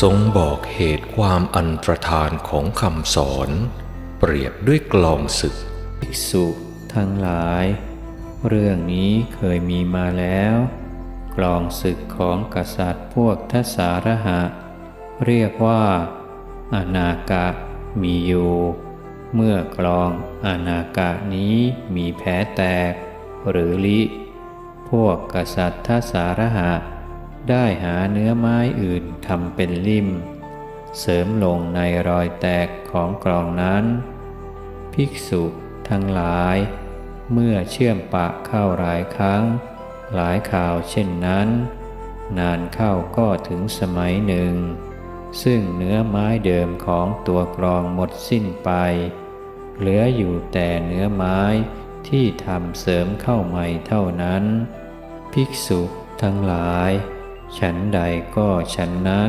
ทรงบอกเหตุความอันตรธานของคำสอน เปรียบด้วยกลองศึก ภิกษุทั้งหลาย เรื่องนี้เคยมีมาแล้ว กลองศึกของกษัตริย์พวกทศารหะ เรียกว่าอานากะมีอยู่ เมื่อกลองอานากะนี้มีแผลแตก หรือลิ พวกกษัตริย์ทศารหะ ได้หาเนื้อไม้อื่นทำเป็นลิ่ม เสริมลงในรอยแตกของกลองนั้น ภิกษุทั้งหลาย เมื่อเชื่อมปะเข้าหลายครั้ง หลายข่าวเช่นนั้น นานเข้าก็ถึงสมัยหนึ่ง ซึ่งเนื้อไม้เดิมของตัวกรองหมดสิ้นไป เหลืออยู่แต่เนื้อไม้ที่ทำเสริมเข้าใหม่เท่านั้น ภิกษุทั้งหลาย ฉันใดก็ฉันนั้น